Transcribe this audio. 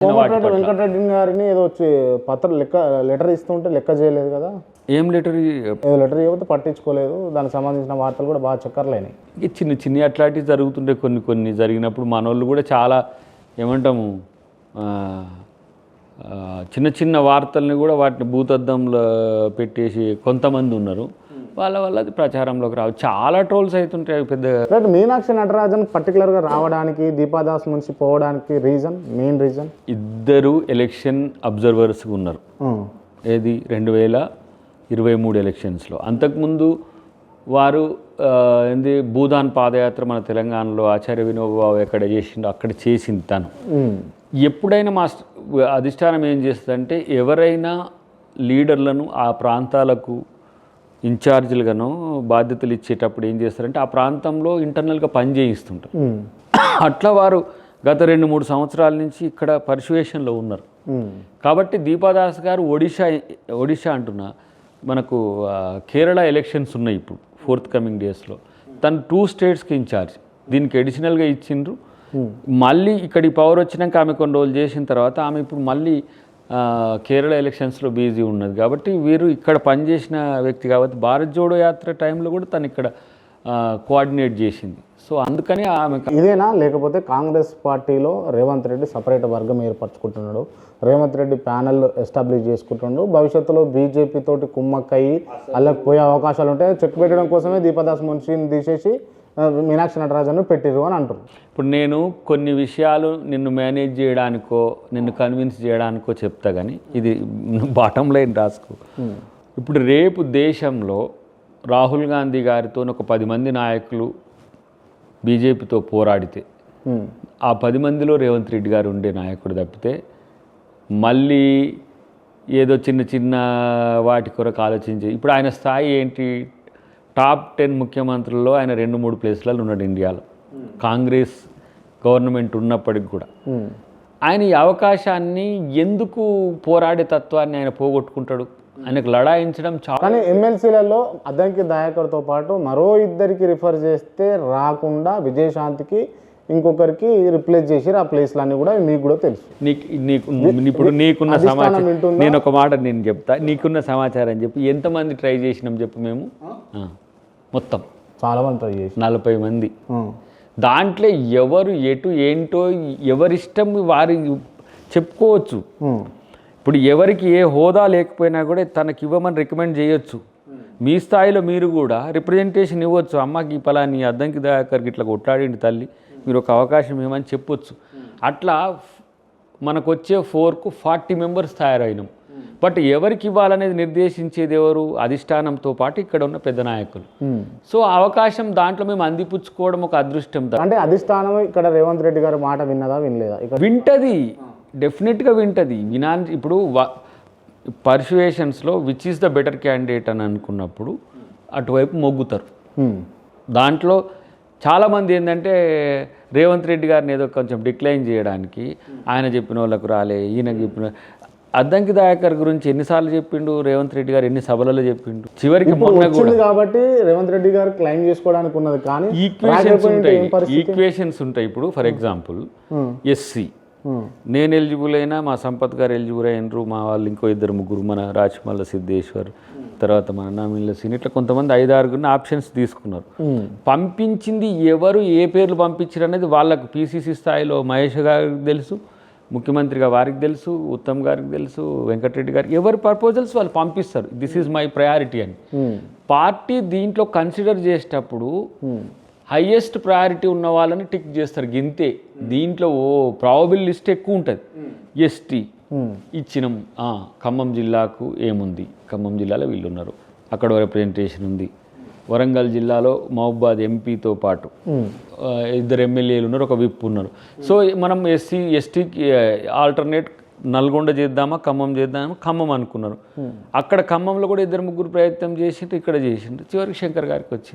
కోమటిరెడ్డి వెంకటరెడ్డి గారిని ఏదో వచ్చి పత్రం లెక్క లెటర్ ఇస్తుంటే లెక్క చేయలేదు కదా? ఏం లెటర్ ఏదో లెటర్ ఇవ్వతే పట్టించుకోలేదు. దానికి సంబంధించిన వార్తలు కూడా బాగా చక్కర్లేని చిన్న చిన్న అట్లాంటివి జరుగుతుంటే కొన్ని కొన్ని జరిగినప్పుడు మనోళ్ళు కూడా చాలా ఏమంటాము చిన్న చిన్న వార్తల్ని కూడా వాటిని భూతద్దంలో పెట్టేసి కొంతమంది ఉన్నారు. వాళ్ళ వల్ల అది ప్రచారంలోకి రావు. చాలా ట్రోల్స్ అవుతుంటాయి పెద్ద రైట్ మీనాక్షి నటరాజన్ పర్టికులర్గా రావడానికి దీపాదాస్ నుంచి పోవడానికి రీజన్ మెయిన్ రీజన్ ఇద్దరు ఎలక్షన్ అబ్జర్వర్స్ ఉన్నారు. ఏది? రెండు వేల ఇరవై మూడు ఎలక్షన్స్లో అంతకుముందు వారు ఏంది? భూదాన్ పాదయాత్ర మన తెలంగాణలో ఆచార్య వినోబాబు ఎక్కడ చేసిండో అక్కడ చేసింది తను. ఎప్పుడైనా మా అధిష్టానం ఏం చేస్తుందంటే ఎవరైనా లీడర్లను ఆ ప్రాంతాలకు ఇన్ఛార్జీలుగానో బాధ్యతలు ఇచ్చేటప్పుడు ఏం చేస్తారంటే ఆ ప్రాంతంలో ఇంటర్నల్గా పని చేయిస్తుంటారు. అట్లా వారు గత రెండు మూడు సంవత్సరాల నుంచి ఇక్కడ పర్సువేషన్లో ఉన్నారు. కాబట్టి దీపాదాస్ గారు ఒడిషా ఒడిషా అంటున్నా మనకు కేరళ ఎలక్షన్స్ ఉన్నాయి ఇప్పుడు ఫోర్త్ కమింగ్ డేస్లో. తను టూ స్టేట్స్కి ఇన్ఛార్జ్ దీనికి అడిషనల్గా ఇచ్చిండ్రు. మళ్ళీ ఇక్కడి పవర్ వచ్చినాక ఆమె కొన్ని రోజులు చేసిన తర్వాత ఆమె ఇప్పుడు మళ్ళీ కేరళ ఎలక్షన్స్లో బిజీ ఉన్నది. కాబట్టి వీరు ఇక్కడ పనిచేసిన వ్యక్తి కాబట్టి భారత్ జోడో యాత్ర టైంలో కూడా తను ఇక్కడ కోఆర్డినేట్ చేసింది. సో అందుకని ఆమె ఇదేనా? లేకపోతే కాంగ్రెస్ పార్టీలో రేవంత్ రెడ్డి సపరేట్ వర్గం ఏర్పరచుకుంటున్నాడు. రేవంత్ రెడ్డి ప్యానెల్ ఎస్టాబ్లిష్ చేసుకుంటున్నాడు భవిష్యత్తులో బీజేపీ తోటి కుమ్మక్కయ్యి అల్లకి పోయే అవకాశాలు ఉంటాయి చెక్ పెట్టడం కోసమే దీపదాస్ మున్షిని తీసేసి మీనాక్షి నటరాజన్ పెట్టిరు అని అంటారు ఇప్పుడు నేను కొన్ని విషయాలు నిన్ను మేనేజ్ చేయడానికో నిన్ను కన్విన్స్ చేయడానికో చెప్తా కానీ ఇది బాటం లైన్ రాసుకో ఇప్పుడు రేపు దేశంలో రాహుల్ గాంధీ గారితో ఒక పది మంది నాయకులు బీజేపీతో పోరాడితే. ఆ పది మందిలో రేవంత్ రెడ్డి గారు ఉండే నాయకుడు తప్పితే మళ్ళీ ఏదో చిన్న చిన్న వాటి కొరకు ఆలోచించి ఇప్పుడు ఆయన స్థాయి ఏంటి? టాప్ టెన్ ముఖ్యమంత్రుల్లో ఆయన రెండు మూడు ప్లేస్లలో ఉన్నాడు ఇండియాలో. కాంగ్రెస్ గవర్నమెంట్ ఉన్నప్పటికి కూడా. ఉమ్. ఆయన ఈ అవకాశాన్ని ఎందుకు పోరాడే తత్వాన్ని ఆయన పోగొట్టుకుంటాడు? ఆయనకు లడాయించడం చాలా కానీ ఎమ్మెల్సీలలో అద్దంకి దయాకర్తో పాటు మరో ఇద్దరికి రిఫర్ చేస్తే రాకుండా విజయశాంతికి ఇంకొకరికి రిప్లేస్ చేసి ఆ ప్లేస్లన్నీ కూడా మీకు కూడా తెలుసు. నీకు నీకు ఇప్పుడు నీకున్న సమాచారం? నేను ఒక మాట నేను చెప్తా. నీకున్న సమాచారం చెప్పి. ఎంతమంది ట్రై చేసినాం చెప్పు మేము? మొత్తం. చాలా మంది ట్రై చేసి నలభై మంది. దాంట్లో ఎవరు ఎటు ఏంటో ఎవరిష్టం వారి చెప్పుకోవచ్చు. ఇప్పుడు ఎవరికి ఏ హోదా లేకపోయినా కూడా తనకి ఇవ్వమని రికమెండ్ చేయొచ్చు. మీ స్థాయిలో మీరు కూడా రిప్రజెంటేషన్ ఇవ్వచ్చు. అమ్మకి పలాని అద్దంకి దయాకర్కి ఇట్లా కొట్లాడింది తల్లి. మీరు ఒక అవకాశం ఇవ్వమని చెప్పొచ్చు. అట్లా మనకు వచ్చే ఫోర్కు ఫార్టీ మెంబర్స్ తయారైనాం. బట్ ఎవరికి ఇవ్వాలనేది నిర్దేశించేది ఎవరు? అధిష్టానంతో పాటు ఇక్కడ ఉన్న పెద్ద నాయకులు. సో అవకాశం దాంట్లో మేము అందిపుచ్చుకోవడం ఒక అదృష్టం అంటే అధిష్టానం ఇక్కడ రేవంత్ రెడ్డి గారి మాట విన్నదా వినలేదా? ఇక్కడ వింటది. డెఫినెట్గా వింటది. వినా ఇప్పుడు పర్సువేషన్స్లో which is the better candidate అని అనుకున్నప్పుడు అటువైపు మొగ్గుతారు. ఉమ్. దాంట్లో చాలామంది ఏంటంటే రేవంత్ రెడ్డి గారిని ఏదో కొంచెం డిక్లైన్ చేయడానికి ఆయన చెప్పిన వాళ్ళకు రాలే ఈయనకు చెప్పిన అద్దంకి దయాకర్ గురించి ఎన్నిసార్లు చెప్పిండు రేవంత్ రెడ్డి గారు ఎన్ని సభలలో చెప్పిండు? చివరికి మొన్న వచ్చింది కాబట్టి రేవంత్ రెడ్డి గారు క్లైమ్ చేసుకోవడానికి ఉన్నది కానీ ఈక్వేషన్స్ ఉంటాయి. ఈక్వేషన్స్ ఉంటాయి. ఇప్పుడు ఫర్ ఎగ్జాంపుల్. ఎస్సీ. నేను ఎలిజిబుల్ అయినా మా సంపత్ గారు ఎలిజిబుల్ అయినరు మా వాళ్ళు ఇంకో ఇద్దరు ముగ్గురు మన రాజమల్ల సిద్ధేశ్వర్ తర్వాత మన నామిల్ల సీన్ ఇట్లా కొంతమంది ఐదు ఆరుగురిని ఆప్షన్స్ తీసుకున్నారు. పంపించింది ఎవరు ఏ పేర్లు పంపించారు అనేది వాళ్ళకు పీసీసీ స్థాయిలో మహేష్ గారికి తెలుసు ముఖ్యమంత్రిగా వారికి తెలుసు ఉత్తమ్ గారికి తెలుసు వెంకటరెడ్డి గారికి ఎవరి ప్రపోజల్స్ వాళ్ళు పంపిస్తారు దిస్ ఈజ్ మై ప్రయారిటీ అని ఉమ్. పార్టీ దీంట్లో కన్సిడర్ చేసేటప్పుడు ఉమ్. హయ్యెస్ట్ ప్రయారిటీ ఉన్న వాళ్ళని టిక్ చేస్తారు గింతే. దీంట్లో ఓ ప్రాబబుల్ లిస్ట్ ఎక్కువ ఉంటుంది. ఎస్టీ. ఉమ్. ఇచ్చినాం ఖమ్మం జిల్లాకు ఏముంది? ఖమ్మం జిల్లాలో వీళ్ళు ఉన్నారు అక్కడ రిప్రజెంటేషన్ ఉంది. వరంగల్ జిల్లాలో మహబాద్ ఎంపీతో పాటు. ఇద్దరు ఎమ్మెల్యేలు ఉన్నారు ఒక విప్ ఉన్నారు. సో మనం ఎస్సీ ఎస్టీకి ఆల్టర్నేట్ నల్గొండ చేద్దామా ఖమ్మం చేద్దామా ఖమ్మం అనుకున్నారు. అక్కడ ఖమ్మంలో కూడా ఇద్దరు ముగ్గురు ప్రయత్నం చేసిండ్రు ఇక్కడ చేసిండ్రు. చివరికి శంకర్ గారికి వచ్చింది.